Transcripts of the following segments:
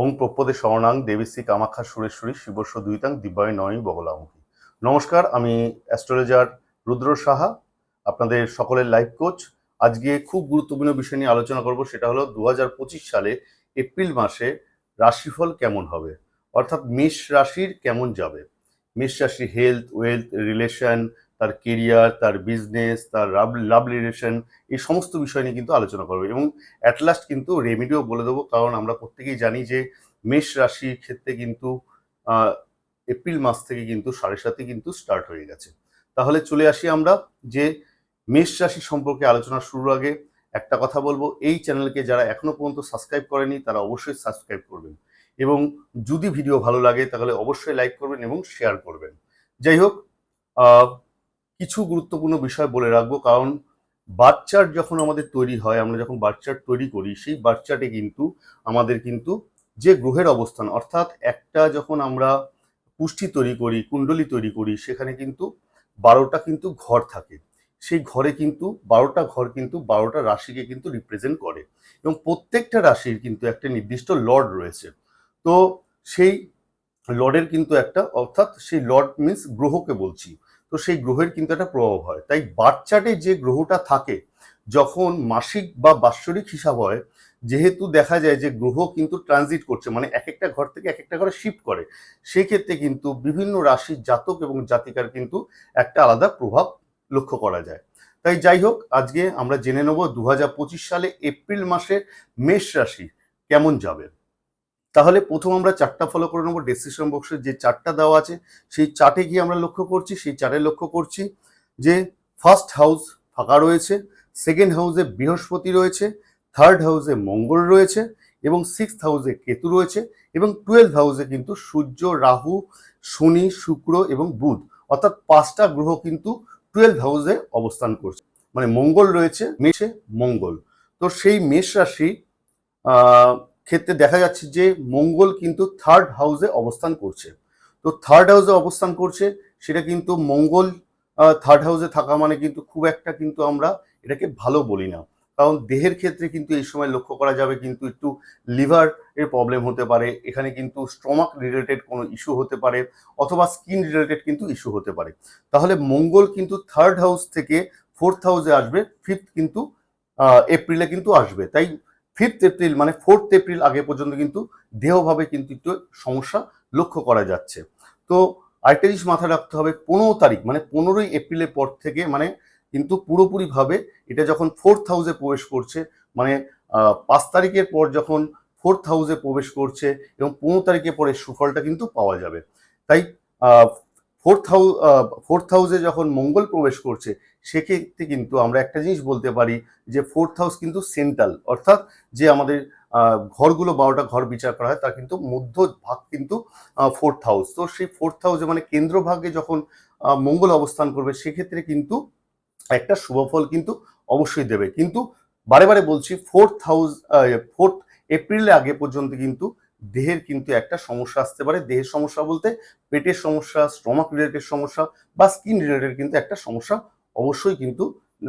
ওং প্রপদে শরণাং দেবীশ্রী কামাখ্যা সুরেশ্বরী শিবস্ব দুইতাং দিব্যায় নয় বগলামুখী। নমস্কার, আমি অ্যাস্ট্রোলজার রুদ্র সাহা, আপনাদের সকলের লাইফ কোচ। আজকে খুব গুরুত্বপূর্ণ বিষয় নিয়ে আলোচনা করব, সেটা হলো দু হাজার পঁচিশ সালে এপ্রিল মাসে রাশিফল কেমন হবে? অর্থাৎ মেষ রাশির কেমন যাবে? মেষ রাশির হেলথ ওয়েলথ রিলেশন তার কেরিয়ার তার বিজনেস তার লাভ রিলেশন এই সমস্ত বিষয় নিয়ে কিন্তু আলোচনা করব। এবং অ্যাট লাস্ট কিন্তু রেমিডিও বলে দেবো, কারণ আমরা প্রত্যেকেই জানি যে মেষ রাশির ক্ষেত্রে কিন্তু এপ্রিল মাস থেকে কিন্তু সাড়ে সাথে কিন্তু স্টার্ট হয়ে গেছে। তাহলে চলে আসি আমরা যে মেষ রাশি সম্পর্কে আলোচনা শুরুর আগে একটা কথা বলব। এই চ্যানেলকে যারা এখনও পর্যন্ত সাবস্ক্রাইব করেনি, তারা অবশ্যই সাবস্ক্রাইব করবেন। এবং যদি ভিডিও ভালো লাগে, তাহলে অবশ্যই লাইক করবেন এবং শেয়ার করবেন। যাই হোক কিছু গুরুত্বপূর্ণ বিষয় বলে রাখব, কারণ বাচ্চার যখন আমাদের তৈরি হয়, আমরা যখন বাচ্চার তৈরি করি, সেই বাচ্চাটি কিন্তু আমাদের কিন্তু যে গ্রহের অবস্থান, অর্থাৎ একটা যখন আমরা পুষ্টি তৈরি করি, কুণ্ডলী তৈরি করি, সেখানে কিন্তু বারোটা কিন্তু ঘর থাকে। সেই ঘরে কিন্তু, বারোটা ঘর কিন্তু বারোটা রাশিকে কিন্তু রিপ্রেজেন্ট করে। এবং প্রত্যেকটা রাশির কিন্তু একটা নির্দিষ্ট লর্ড রয়েছে। তো সেই লর্ডের কিন্তু একটা, অর্থাৎ সেই লর্ড মিন্স গ্রহকে বলছি। তো সেই গ্রহের কিন্তু একটা প্রভাব হয়। তাই বাচ্চাটে যে গ্রহটা থাকে, যখন মাসিক বা বাৎসরিক হিসাব হয়, যেহেতু দেখা যায় যে গ্রহ কিন্তু ট্রানজিট করছে মানে এক একটা ঘর থেকে এক একটা ঘরে শিফট করে সেই ক্ষেত্রে কিন্তু বিভিন্ন রাশির জাতক এবং জাতিকার কিন্তু একটা আলাদা প্রভাব লক্ষ্য করা যায়। তাই যাই হোক, আজকে আমরা জেনে নেব দু হাজার পঁচিশ সালে এপ্রিল মাসে মেষ রাশি কেমন যাবে। তাহলে প্রথম আমরা চারটা ফলো করে নেব ডেসিশন বক্সে যে চারটা দেওয়া আছে, সেই চার্টে গিয়ে আমরা লক্ষ্য করছি, সেই চার্টে লক্ষ্য করছি যে ফার্স্ট হাউস ফাঁকা রয়েছে সেকেন্ড হাউসে বৃহস্পতি রয়েছে থার্ড হাউসে মঙ্গল রয়েছে এবং সিক্সথ হাউসে কেতু রয়েছে এবং টুয়েলভ হাউসে কিন্তু সূর্য, রাহু, শনি, শুক্র এবং বুধ। অর্থাৎ পাঁচটা গ্রহ কিন্তু টুয়েলভ হাউসে অবস্থান করছে। মানে মঙ্গল রয়েছে, মেষে মঙ্গল। তো সেই মেষ রাশি ক্ষেত্রে দেখা যাচ্ছে যে মঙ্গল কিন্তু থার্ড হাউসে অবস্থান করছে। তো থার্ড হাউসে অবস্থান করছে, সেটা কিন্তু মঙ্গল থার্ড হাউসে থাকা মানে কিন্তু খুব একটা কিন্তু আমরা এটাকে ভালো বলি না। কারণ দেহের ক্ষেত্রে কিন্তু এই সময় লক্ষ্য করা যাবে কিন্তু একটু লিভার এর প্রবলেম হতে পারে, এখানে কিন্তু স্টমাক রিলেটেড কোনো ইস্যু হতে পারে, অথবা স্কিন রিলেটেড কিন্তু ইস্যু হতে পারে। তাহলে মঙ্গল কিন্তু থার্ড হাউস থেকে ফোর্থ হাউসে আসবে ফিফথ কিন্তু এপ্রিলে কিন্তু আসবে। তাই ফিফথ এপ্রিল মানে ফোর্থ এপ্রিল আগে পর্যন্ত কিন্তু দেহভাবে কিন্তু একটু সমস্যা লক্ষ্য করা যাচ্ছে। তো আরেকটা জিনিস মাথায় রাখতে হবে, পনেরো তারিখ মানে পনেরোই এপ্রিলের পর থেকে মানে কিন্তু পুরোপুরিভাবে এটা যখন ফোর্থ হাউসে প্রবেশ করছে মানে পাঁচ তারিখের পর যখন ফোর্থ হাউসে প্রবেশ করছে এবং পনেরো তারিখের পরে সুফলটা কিন্তু পাওয়া যাবে। তাই ফোর্থ হাউস ফোর্থ হাউসে যখন মঙ্গল প্রবেশ করছে, সেক্ষেত্রে কিন্তু আমরা একটা জিনিস বলতে পারি যে ফোর্থ হাউস কিন্তু সেন্ট্রাল অর্থাৎ যে আমাদের ঘরগুলো, বারোটা ঘর বিচার করা হয় তার কিন্তু মধ্য ভাগ কিন্তু ফোর্থ হাউস তো সেই ফোর্থ হাউসে মানে কেন্দ্রভাগে যখন মঙ্গল অবস্থান করবে, সেক্ষেত্রে কিন্তু একটা শুভফল কিন্তু অবশ্যই দেবে। কিন্তু বারে বারে বলছি ফোর্থ হাউস ফোর্থ এপ্রিলের আগে পর্যন্ত কিন্তু দেহের কিন্তু একটা সমস্যা আসতে পারে। দেহের সমস্যা বলতে পেটের সমস্যা স্টমাক রিলেটেড সমস্যা বা স্কিন রিলেটেড কিন্তু একটা সমস্যা অবশ্যই কিন্তু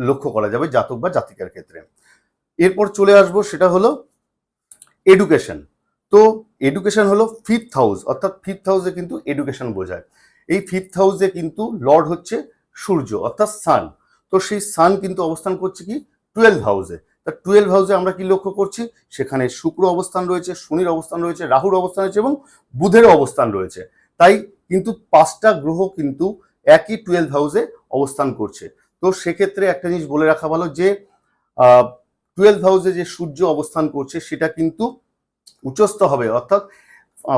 লক্ষ্য করা যাবে জাতক বা জাতিকার ক্ষেত্রে। এরপর চলে আসব সেটা হলো এডুকেশন তো এডুকেশন হলো ফিফথ হাউস অর্থাৎ ফিফথ হাউসে কিন্তু এডুকেশন বোঝায়। এই ফিফথ হাউসে কিন্তু লর্ড হচ্ছে সূর্য, অর্থাৎ সান তো সেই সান কিন্তু অবস্থান করছে কি? টুয়েলভ হাউসে তা টুয়েলভ হাউসে আমরা কি লক্ষ্য করছি? সেখানে শুক্র অবস্থান রয়েছে, শনির অবস্থান রয়েছে, রাহুর অবস্থান রয়েছে এবং বুধের অবস্থান রয়েছে। তাই কিন্তু পাঁচটা গ্রহ কিন্তু একই টুয়েলভ হাউসে অবস্থান করছে। তো সেক্ষেত্রে একটা জিনিস বলে রাখা ভালো যে টুয়েলভ হাউসে যে সূর্য অবস্থান করছে সেটা কিন্তু উচ্চস্থ হবে, অর্থাৎ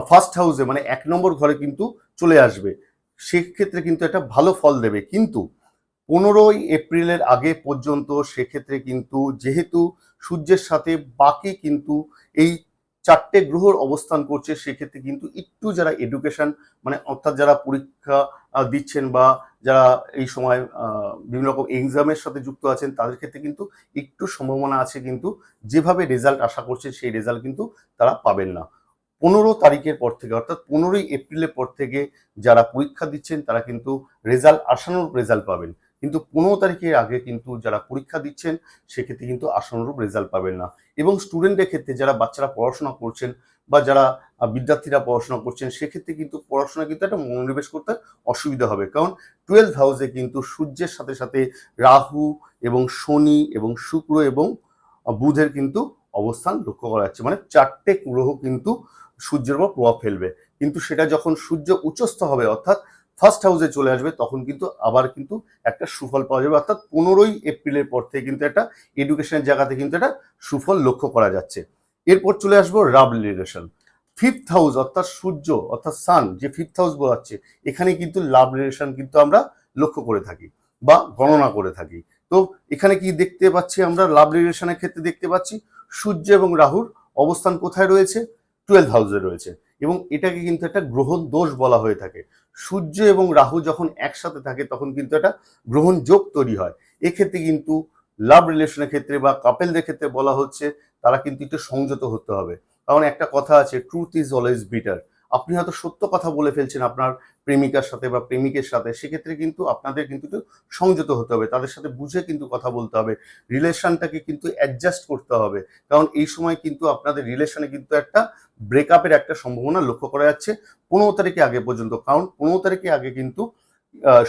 ফার্স্ট হাউসে মানে এক নম্বর ঘরে কিন্তু চলে আসবে। সেক্ষেত্রে কিন্তু একটা ভালো ফল দেবে। কিন্তু পনেরোই এপ্রিলের আগে পর্যন্ত সেক্ষেত্রে কিন্তু যেহেতু সূর্যের সাথে বাকি কিন্তু এই চারটে গ্রহর অবস্থান করছে, সেক্ষেত্রে কিন্তু একটু যারা এডুকেশন মানে অর্থাৎ যারা পরীক্ষা দিচ্ছেন বা যারা এই সময় বিভিন্ন রকম এক্সামের সাথে যুক্ত আছেন, তাদের ক্ষেত্রে কিন্তু একটু সম্ভাবনা আছে কিন্তু যেভাবে রেজাল্ট আশা করছে সেই রেজাল্ট কিন্তু তারা পাবেন না। পনেরো তারিখের পর থেকে, অর্থাৎ পনেরোই এপ্রিলের পর থেকে যারা পরীক্ষা দিচ্ছেন, তারা কিন্তু রেজাল্ট আসানোর রেজাল্ট পাবেন। কিন্তু পনেরো তারিখের আগে কিন্তু যারা পরীক্ষা দিচ্ছেন, সেক্ষেত্রে কিন্তু আশানুরূপ রেজাল্ট পাবেন না। এবং স্টুডেন্টের ক্ষেত্রে যারা বাচ্চারা পড়াশোনা করছেন বা যারা বিদ্যার্থীরা পড়াশোনা করছেন, সেক্ষেত্রে কিন্তু পড়াশোনা কিন্তু একটা মনোনিবেশ করতে অসুবিধা হবে। কারণ টুয়েলভ হাউসে কিন্তু সূর্যের সাথে সাথে রাহু এবং শনি এবং শুক্র এবং বুধের কিন্তু অবস্থান লক্ষ্য করা যাচ্ছে। মানে চারটে গ্রহ কিন্তু সূর্যের উপর প্রভাব ফেলবে। কিন্তু সেটা যখন সূর্য উচ্চস্থ হবে, অর্থাৎ ফার্স্ট হাউসে চলে আসবে, তখন কিন্তু আবার কিন্তু একটা সুফল পাওয়া যাবে। অর্থাৎ পনেরোই এপ্রিলের পর থেকে কিন্তু একটা এডুকেশনের জায়গাতে কিন্তু একটা সুফল লক্ষ্য করা যাচ্ছে। এরপর চলে আসব রাব রিলেশন ফিফথ হাউস অর্থাৎ সূর্য, অর্থাৎ সান যে ফিফথ হাউস বোঝাচ্ছে এখানে কিন্তু লাভ রিলেশন কিন্তু আমরা লক্ষ্য করে থাকি বা গণনা করে থাকি। তো এখানে কি দেখতে পাচ্ছি আমরা? লাভ রিলেশনের ক্ষেত্রে দেখতে পাচ্ছি, সূর্য এবং রাহুর অবস্থান কোথায় রয়েছে? টুয়েলভ হাউসে রয়েছে। এবং এটাকে কিন্তু একটা গ্রহণ দোষ বলা হয়ে থাকে। সূর্য এবং রাহু যখন একসাথে থাকে, তখন কিন্তু একটা গ্রহণযোগ তৈরি হয়। এক্ষেত্রে কিন্তু লাভ রিলেশনের ক্ষেত্রে বা কাপেলদের ক্ষেত্রে বলা হচ্ছে, তারা কিন্তু একটু সংযত হতে হবে। কারণ একটা কথা আছে ট্রুথ ইজ অলওয়েজ বিটার আপনি হয়তো সত্য কথা বলে ফেলছেন আপনার প্রেমিকার সাথে বা প্রেমিকের সাথে, সেক্ষেত্রে কিন্তু আপনাদের কিন্তু সংযত হতে হবে। তাদের সাথে বুঝে কিন্তু কথা বলতে হবে। রিলেশনটাকে কিন্তু অ্যাডজাস্ট করতে হবে। কারণ এই সময় কিন্তু আপনাদের রিলেশনে কিন্তু একটা ব্রেকআপের একটা সম্ভাবনা লক্ষ্য করা যাচ্ছে পনেরো তারিখে আগে পর্যন্ত। কারণ পনেরো তারিখে আগে কিন্তু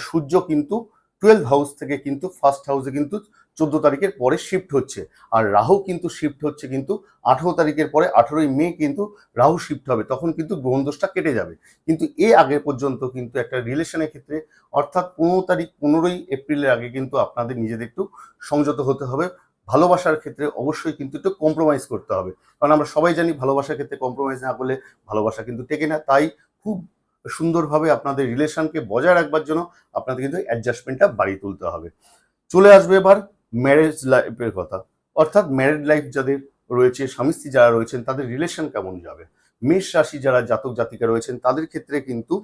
সূর্য কিন্তু টুয়েলভ হাউস থেকে কিন্তু ফার্স্ট হাউসে কিন্তু চোদ্দ তারিখের পরে শিফট হচ্ছে। আর রাহু কিন্তু শিফট হচ্ছে কিন্তু আঠেরো তারিখের পরে, আঠেরোই মে কিন্তু রাহু শিফট হবে, তখন কিন্তু গ্রহণ দোষটা কেটে যাবে। কিন্তু এ আগে পর্যন্ত কিন্তু একটা রিলেশনের ক্ষেত্রে, অর্থাৎ পনেরো তারিখ, পনেরোই এপ্রিলের আগে কিন্তু আপনাদের নিজেদের একটু সংযত হতে হবে। ভালোবাসার ক্ষেত্রে অবশ্যই কিন্তু একটু কম্প্রোমাইজ করতে হবে। কারণ আমরা সবাই জানি ভালোবাসার ক্ষেত্রে কম্প্রোমাইজ না করলে ভালোবাসা কিন্তু টেকে না। তাই খুব সুন্দরভাবে আপনাদের রিলেশনকে বজায় রাখবার জন্য আপনাদের কিন্তু অ্যাডজাস্টমেন্টটা বাড়িয়ে তুলতে হবে। চলে আসবে এবার ম্যারেজ লাইফের কথা। অর্থাৎ ম্যারেড লাইফ যাদের রয়েছে, স্বামী স্ত্রী যারা রয়েছেন, তাদের রিলেশন কেমন যাবে? মেষ রাশি যারা জাতক জাতিকা রয়েছেন, তাদের ক্ষেত্রে কিন্তু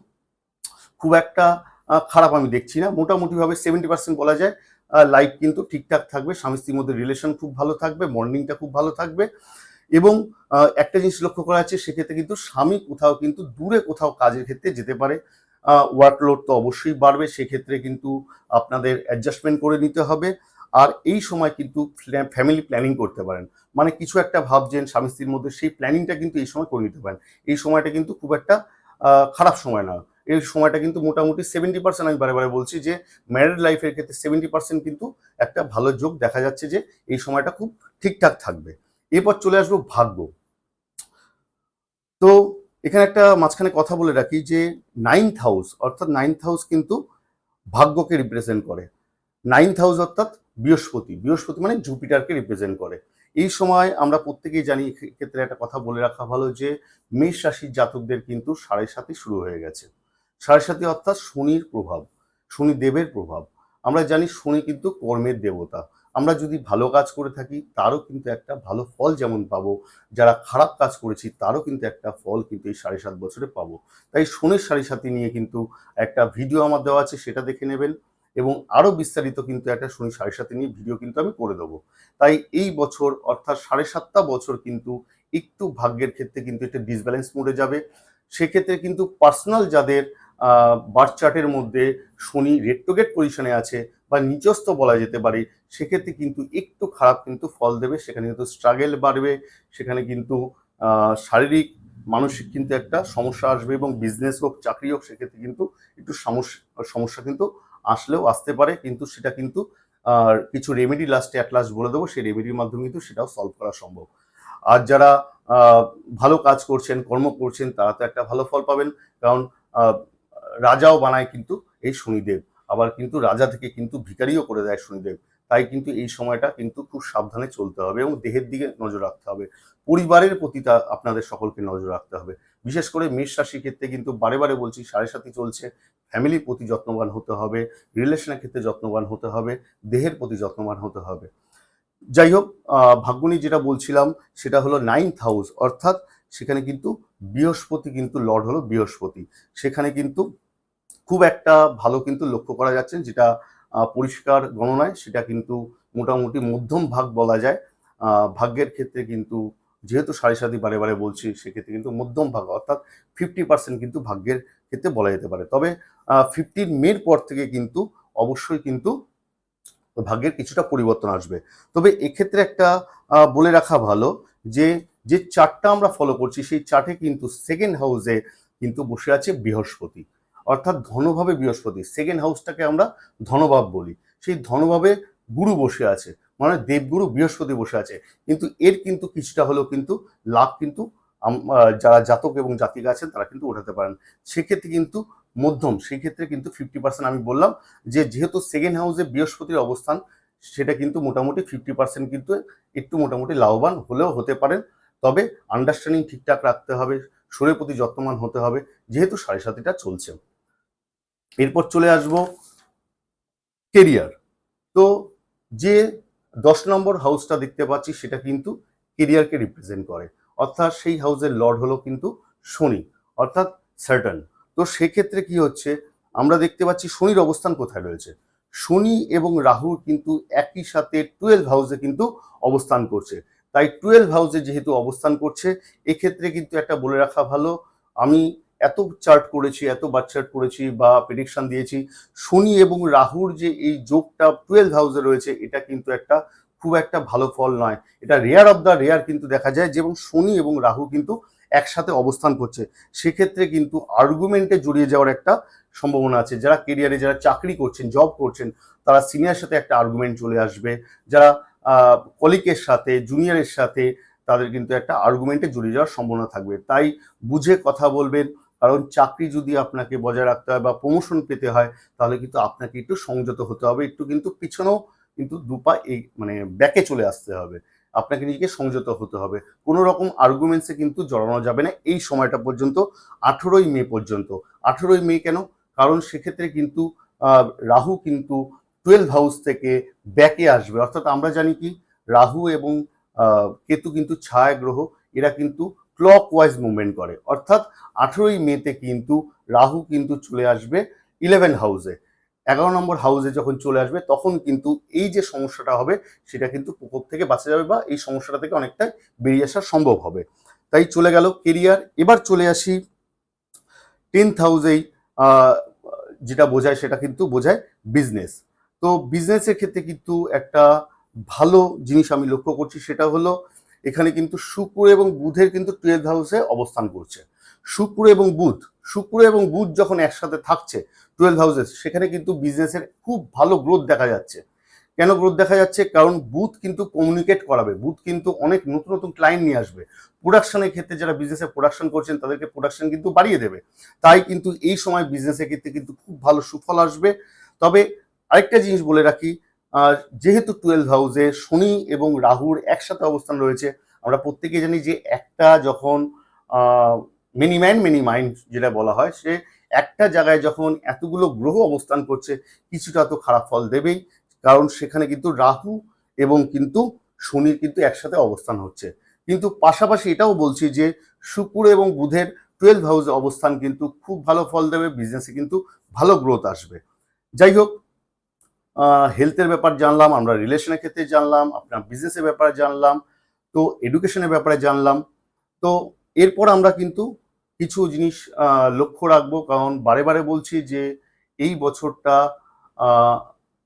খুব একটা খারাপ আমি দেখছি না। মোটামুটিভাবে সেভেন্টি পার্সেন্ট বলা যায় লাইফ কিন্তু ঠিকঠাক থাকবে। স্বামী স্ত্রীর মধ্যে রিলেশন খুব ভালো থাকবে মর্নিংটা খুব ভালো থাকবে এবং একটা জিনিস লক্ষ্য করা যাচ্ছে সেক্ষেত্রে কিন্তু স্বামী কোথাও কিন্তু দূরে কোথাও কাজের ক্ষেত্রে যেতে পারে। ওয়ার্কলোড তো অবশ্যই বাড়বে, সেক্ষেত্রে কিন্তু আপনাদের অ্যাডজাস্টমেন্ট করে নিতে হবে। আর এই সময় কিন্তু ফ্যামিলি প্ল্যানিং করতে পারেন। মানে কিছু একটা ভাবছেন স্বামী স্ত্রীর মধ্যে, সেই প্ল্যানিংটা কিন্তু এই সময় করে নিতে পারেন। এই সময়টা কিন্তু খুব একটা খারাপ সময় না। এই সময়টা কিন্তু মোটামুটি সেভেন্টি পার্সেন্ট আমি বারে বারে বলছি যে ম্যারিড লাইফের ক্ষেত্রে সেভেন্টি পার্সেন্ট কিন্তু একটা ভালো যোগ দেখা যাচ্ছে যে, এই সময়টা খুব ঠিকঠাক থাকবে। এরপর চলে আসব ভাগ্য। তো এখানে একটা মাঝখানে কথা বলে রাখি যে নাইন্থ হাউস অর্থাৎ নাইন্থ হাউস কিন্তু ভাগ্যকে রিপ্রেজেন্ট করে। নাইন্থ হাউস অর্থাৎ বৃহস্পতি বৃহস্পতি মানে জুপিটারকে রিপ্রেজেন্ট করে। এই সময় আমরা প্রত্যেকেই জানি ক্ষেত্রে একটা কথা বলে রাখা ভালো যে, মেষ রাশির জাতকদের কিন্তু সাড়ে সাথে শুরু হয়ে গেছে। সাড়ে সাথে অর্থাৎ শনির প্রভাব, শনি দেবের প্রভাব। আমরা জানি শনি কিন্তু কর্মের দেবতা। আমরা যদি ভালো কাজ করে থাকি, তারও কিন্তু একটা ভালো ফল যেমন পাবো। যারা খারাপ কাজ করেছি, তারও কিন্তু একটা ফল কিন্তু এই সাড়ে সাত বছরে পাবো। তাই শনির সাড়ে সাথে নিয়ে কিন্তু একটা ভিডিও আমার দেওয়া আছে, সেটা দেখে নেবেন। এবং আরও বিস্তারিত কিন্তু একটা শনি সাড়ে সাথে নিয়ে ভিডিও কিন্তু আমি করে দেবো। তাই এই বছর অর্থাৎ সাড়ে সাতটা বছর কিন্তু একটু ভাগ্যের ক্ষেত্রে কিন্তু একটা ডিসব্যালেন্স মোডে যাবে। সেক্ষেত্রে কিন্তু পার্সোনাল যাদের বার্থ চার্টের মধ্যে শনি রেট্রোগেট পজিশনে আছে বা নিচস্থ বলা যেতে পারে, সেক্ষেত্রে কিন্তু একটু খারাপ কিন্তু ফল দেবে। সেখানে কিন্তু স্ট্রাগেল বাড়বে, সেখানে কিন্তু শারীরিক, মানসিক কিন্তু একটা সমস্যা আসবে এবং বিজনেস হোক, চাকরি হোক, সেক্ষেত্রে কিন্তু একটু সমস্যা সমস্যা কিন্তু আসলেও আসতে পারে, কিন্তু সেটা কিন্তু কিছু রেমেডি লাস্টে অ্যাট লাস্ট বলে দেবো, সেই রেমেডির মাধ্যমে কিন্তু সেটাও সলভ করা সম্ভব। আর যারা ভালো কাজ করছেন, কর্ম করছেন, তারা তো একটা ভালো ফল পাবেন, কারণ রাজাও বানায় কিন্তু এই শনিদেব। আবার কিন্তু রাজা থেকে কিন্তু ভিখারিও করে দেয় শনিদেব। তাই কিন্তু এই সময়টা কিন্তু খুব সাবধানে চলতে হবে এবং দেহের দিকে নজর রাখতে হবে। পরিবারের প্রতি আপনাদের সকলকে নজর রাখতে হবে। বিশেষ করে মেষ রাশির ক্ষেত্রে কিন্তু বারে বারে বলছি সাড়ে সাথী চলছে ফ্যামিলির প্রতি যত্নবান হতে হবে রিলেশনের ক্ষেত্রে যত্নবান হতে হবে, দেহের প্রতি যত্নবান হতে হবে। যাই হোক ভাগ্যনি যেটা বলছিলাম সেটা হলো নাইন্থ হাউস অর্থাৎ সেখানে কিন্তু বৃহস্পতি কিন্তু লর্ড হলো বৃহস্পতি। সেখানে কিন্তু খুব একটা ভালো কিন্তু লক্ষ্য করা যাচ্ছে যেটা পরিষ্কার গণনায় সেটা কিন্তু মোটামুটি মধ্যম ভাগ বলা যায়। ভাগ্যের ক্ষেত্রে কিন্তু যেহেতু সাড়ে সাথী বারে বারে বলছি, সেক্ষেত্রে কিন্তু মধ্যম ভাগ, অর্থাৎ ফিফটি পার্সেন্ট কিন্তু ভাগ্যের ক্ষেত্রে বলা যেতে পারে। তবে ফিফটিন মের পর থেকে কিন্তু অবশ্যই কিন্তু ভাগ্যের কিছুটা পরিবর্তন আসবে। তবে এক্ষেত্রে একটা বলে রাখা ভালো যে যে চার্টটা আমরা ফলো করছি, সেই চার্টে কিন্তু সেকেন্ড হাউসে কিন্তু বসে আছে বৃহস্পতি। অর্থাৎ ধনভাবে বৃহস্পতি। সেকেন্ড হাউসটাকে আমরা ধনভাব বলি। সেই ধনভাবে গুরু বসে আছে মানে দেবগুরু বৃহস্পতি বসে আছে। কিন্তু এর কিন্তু কিছুটা হলেও কিন্তু লাভ কিন্তু যারা জাতক এবং জাতিকা আছেন তারা কিন্তু ওঠাতে পারেন। সেক্ষেত্রে কিন্তু মধ্যম সেই ক্ষেত্রে কিন্তু ফিফটি পার্সেন্ট আমি বললাম যে, যেহেতু সেকেন্ড হাউসে বৃহস্পতির অবস্থান, সেটা কিন্তু মোটামুটি ফিফটি পার্সেন্ট কিন্তু একটু মোটামুটি লাভবান হলেও হতে পারেন। তবে আন্ডারস্ট্যান্ডিং ঠিকঠাক রাখতে হবে, শরীরের প্রতি যত্নমান হতে হবে, যেহেতু সাড়ে সাতিটা চলছে। এরপর চলে আসব কেরিয়ার তো যে দশ নম্বর হাউসটা দেখতে পাচ্ছি, সেটা কিন্তু কেরিয়ারকে রিপ্রেজেন্ট করে। অর্থাৎ সেই হাউসের লর্ড হলো কিন্তু শনি, অর্থাৎ সার্টন তো সেক্ষেত্রে কি হচ্ছে? আমরা দেখতে পাচ্ছি শনির অবস্থান কোথায় রয়েছে? শনি এবং রাহুর কিন্তু একই সাথে টুয়েলভ হাউসে কিন্তু অবস্থান করছে। তাই টুয়েলভ হাউসে যেহেতু অবস্থান করছে, এক্ষেত্রে কিন্তু একটা বলে রাখা ভালো। আমি এত চার্ট করেছি, এত বার চার্ট করেছি বা প্রেডিকশন দিয়েছি, শনি এবং রাহুর যে এই যোগটা টুয়েলভ হাউসে রয়েছে, এটা কিন্তু একটা খুব একটা ভালো ফল নয়। এটা রেয়ার অফ দ্য রেয়ার কিন্তু দেখা যায় যে এবং শনি এবং রাহু কিন্তু একসাথে অবস্থান করছে। সেক্ষেত্রে কিন্তু আর্গুমেন্টে জড়িয়ে যাওয়ার একটা সম্ভাবনা আছে। যারা কেরিয়ারে যারা চাকরি করছেন জব করছেন, তারা সিনিয়র সাথে একটা আর্গুমেন্ট চলে আসবে। যারা কলিকের সাথে জুনিয়রের সাথে, তাদের কিন্তু একটা আর্গুমেন্টে জড়িয়ে যাওয়ার সম্ভাবনা থাকবে। তাই বুঝে কথা বলবেন। কারণ চাকরি যদি আপনাকে বজায় রাখতে হয় বা প্রমোশন পেতে হয়, তাহলে কিন্তু আপনাকে একটু সংযত হতে হবে, একটু কিন্তু পিছনেও কিন্তু দুপা এই মানে ব্যাকে চলে আসতে হবে। আপনাকে নিজেকে সংযত হতে হবে। কোনো রকম আর্গুমেন্টসে কিন্তু জড়ানো যাবে না এই সময়টা পর্যন্ত, আঠেরোই মে পর্যন্ত। আঠেরোই মে কেন? কারণ সেক্ষেত্রে কিন্তু রাহু কিন্তু টুয়েলভ হাউস থেকে ব্যাকে আসবে। অর্থাৎ আমরা জানি কি? রাহু এবং কেতু কিন্তু ছায়া গ্রহ, এরা কিন্তু ক্লক ওয়াইজ মুভমেন্ট করে। অর্থাৎ আঠেরোই মেতে কিন্তু রাহু কিন্তু চলে আসবে ইলেভেন হাউসে এগারো নম্বর হাউসে যখন চলে আসবে, তখন কিন্তু এই যে সমস্যাটা হবে, সেটা কিন্তু প্রকোপ থেকে বাঁচা যাবে বা এই সমস্যাটা থেকে অনেকটাই বেরিয়ে আসা সম্ভব হবে। তাই চলে গেল কেরিয়ার এবার চলে আসি টেন্থ হাউসেই যেটা বোঝায় সেটা কিন্তু বোঝায় বিজনেস তো বিজনেসের ক্ষেত্রে কিন্তু একটা ভালো জিনিস আমি লক্ষ্য করছি, সেটা হলো এখানে কিন্তু শুক্র এবং বুধের কিন্তু টুয়েলভ হাউসে অবস্থান করছে। শুক্র এবং বুধ, শুক্র এবং বুধ যখন একসাথে থাকছে টুয়েলভ হাউসে সেখানে কিন্তু বিজনেসের খুব ভালো গ্রোথ দেখা যাচ্ছে। কেন গ্রোথ দেখা যাচ্ছে? কারণ বুথ কিন্তু কমিউনিকেট করাবে। বুথ কিন্তু অনেক নতুন নতুন ক্লায়েন্ট নিয়ে আসবে। প্রোডাকশনের ক্ষেত্রে যারা বিজনেসে প্রোডাকশন করছেন, তাদেরকে প্রোডাকশন কিন্তু বাড়িয়ে দেবে। তাই কিন্তু এই সময় বিজনেসের ক্ষেত্রে কিন্তু খুব ভালো সুফল আসবে। তবে আরেকটা জিনিস বলে রাখি যেহেতু টুয়েলভ হাউসে শনি এবং রাহুর একসাথে অবস্থান রয়েছে, আমরা প্রত্যেকে জানি যে একটা যখন মিনি ম্যান মিনি মাইন্ড যেটা বলা হয়, সে একটা জায়গায় যখন এতগুলো গ্রহ অবস্থান করছে, কিছুটা তো খারাপ ফল দেবেই, কারণ সেখানে কিন্তু রাহু এবং কিন্তু শনির কিন্তু একসাথে অবস্থান হচ্ছে। কিন্তু পাশাপাশি এটাও বলছি যে শুক্র এবং বুধের টুয়েলভ হাউসে অবস্থান কিন্তু খুব ভালো ফল দেবে বিজনেসে কিন্তু ভালো গ্রোথ আসবে। যাই হোক হেলথের ব্যাপার জানলাম, আমরা রিলেশনের ক্ষেত্রে জানলাম, আপনার বিজনেসের ব্যাপারে জানলাম, তো এডুকেশনের ব্যাপারে জানলাম। তো এরপর আমরা কিন্তু কিছু জিনিস লক্ষ্য রাখব, কারণ বারে বারে বলছি যে এই বছরটা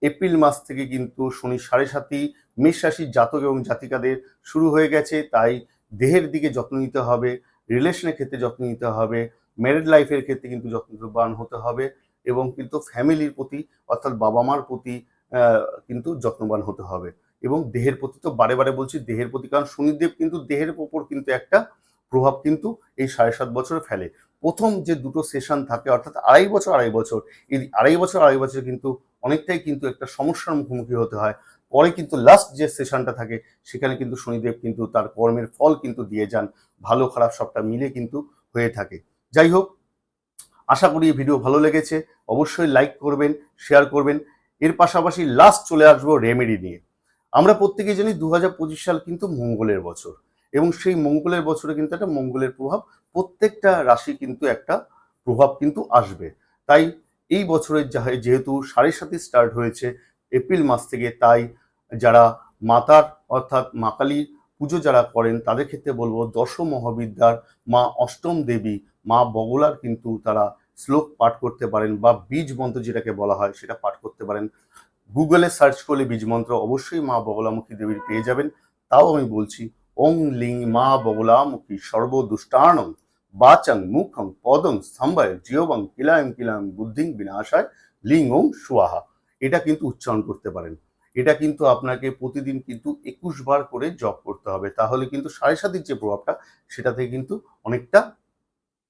এপ্রিল মাস থেকে কিন্তু শনি সাড়ে সাতই মেষ রাশির জাতক এবং জাতিকাদের শুরু হয়ে গেছে, তাই দেহের দিকে যত্ন নিতে হবে রিলেশনের ক্ষেত্রে যত্ন নিতে হবে ম্যারিড লাইফের ক্ষেত্রে কিন্তু যত্নবান হতে হবে। এবং কিন্তু ফ্যামিলির প্রতি, অর্থাৎ বাবা মার প্রতি কিন্তু যত্নবান হতে হবে। এবং দেহের প্রতি তো বারে বারে বলছি দেহের প্রতি, কারণ শনিদেব কিন্তু দেহের ওপর কিন্তু একটা প্রভাব কিন্তু এই সাড়ে সাত বছরে ফেলে। প্রথম যে দুটো সেশন থাকে, অর্থাৎ আড়াই বছর আড়াই বছর, এই আড়াই বছর আড়াই বছর কিন্তু অনেকটাই কিন্তু একটা সমস্যার মুখোমুখি হতে হয়। পরে কিন্তু লাস্ট যে সেশনটা থাকে, সেখানে কিন্তু শনিদেব কিন্তু তার কর্মের ফল কিন্তু দিয়ে যান, ভালো, খারাপ সবটা মিলে কিন্তু হয়ে থাকে। যাই হোক, আশা করি ভিডিও ভালো লেগেছে। অবশ্যই লাইক করবেন শেয়ার করবেন। এর পাশাপাশি লাস্ট চলে আসব রেমেডি নিয়ে। আমরা প্রত্যেকেই জানি দু হাজার পঁচিশ সাল কিন্তু মঙ্গলের বছর এবং সেই মঙ্গলের বছরে কিন্তু একটা মঙ্গলের প্রভাব, প্রত্যেকটা রাশি কিন্তু একটা প্রভাব কিন্তু আসবে। তাই এই বছরের যা- যেহেতু সাড়ে সাথে স্টার্ট হয়েছে এপ্রিল মাস থেকে, তাই যারা মাতার অর্থাৎ মা কালীর পুজো যারা করেন, তাদের ক্ষেত্রে বলব দশ মহাবিদ্যার মা অষ্টম দেবী, মা বগলার কিন্তু তারা শ্লোক পাঠ করতে পারেন বা বীজ মন্ত্র যেটাকে বলা হয় সেটা পাঠ করতে পারেন। গুগলে সার্চ করলে বীজমন্ত্র অবশ্যই মা বগলামুখী দেবীর পেয়ে যাবেন। তাও আমি বলছি, ওং লিং মা বগলামুখী সর্বদুষ্টাণং বাচং মুখং পদং স্তম্ভায় জিয়বং কিলায়ং কিলায়ং বুদ্ধিং বিনাশায় লিং ওং সুয়াহা। এটা কিন্তু উচ্চারণ করতে পারেন। এটা কিন্তু আপনাকে প্রতিদিন কিন্তু একুশ বার করে জপ করতে হবে। তাহলে কিন্তু সাড়ে সাতির যে প্রভাবটা সেটা থেকে কিন্তু অনেকটা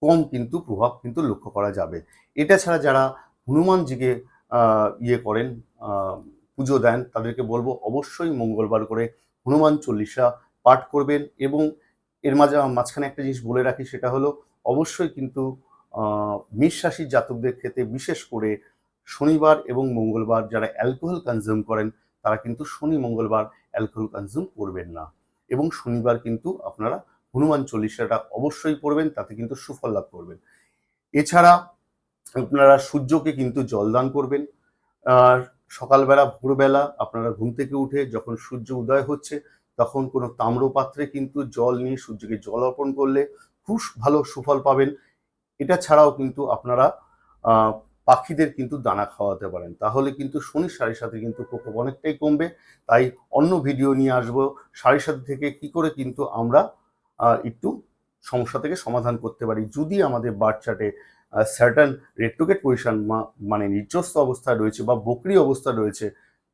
কম কিন্তু প্রভাব কিন্তু লক্ষ্য করা যাবে। এটা ছাড়া যারা হনুমানজিকে ইয়ে করেন পুজো দেন, তাদেরকে বলব অবশ্যই মঙ্গলবার করে হনুমান চল্লিশা পাঠ করবেন এবং এর মাঝে মাঝখানে একটা জিনিস বলে রাখি সেটা হলো অবশ্যই কিন্তু মেষ রাশির জাতকদের ক্ষেত্রে বিশেষ করে শনিবার এবং মঙ্গলবার যারা অ্যালকোহল কনজিউম করেন, তারা কিন্তু শনি, মঙ্গলবার অ্যালকোহল কনজিউম করবেন না। এবং শনিবার কিন্তু আপনারা হনুমান চল্লিশাটা অবশ্যই পড়বেন, তাতে কিন্তু সুফল লাভ করবেন। এছাড়া আপনারা সূর্যকে কিন্তু জলদান করবেন। আর সকালবেলা, ভোরবেলা আপনারা ঘুম থেকে উঠে যখন সূর্য উদয় হচ্ছে, তখন কোনো তাম্রপাত্রে কিন্তু জল নিয়ে সূর্যকে জল অর্পণ করলে খুব ভালো সুফল পাবেন। এটা ছাড়াও কিন্তু আপনারা পাখিদের কিন্তু দানা খাওয়াতে পারেন। তাহলে কিন্তু শনির সাড়ে সাথে কিন্তু প্রকোপ অনেকটাই কমবে। তাই অন্য ভিডিও নিয়ে আসব। সাড়ে সাথে থেকে কি করে কিন্তু আমরা একটু সমস্যা থেকে সমাধান করতে পারি। যদি আমাদের বার্থ চার্টে সার্টান রেট্রোগেট পজিশন মানে নির্যস্ত অবস্থায় রয়েছে বা বকরি অবস্থা রয়েছে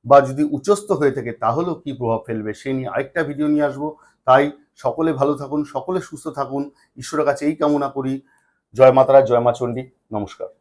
বা যদি উচ্চস্থ হয়ে থাকে তাহলেও কি প্রভাব ফেলবে সেই নিয়ে আরেকটা ভিডিও নিয়ে আসব। তাই সকলে ভালো থাকুন, সকলে সুস্থ থাকুন। ঈশ্বরের কাছে এই কামনা করি। জয় মাতারা, জয় মা চণ্ডী। নমস্কার।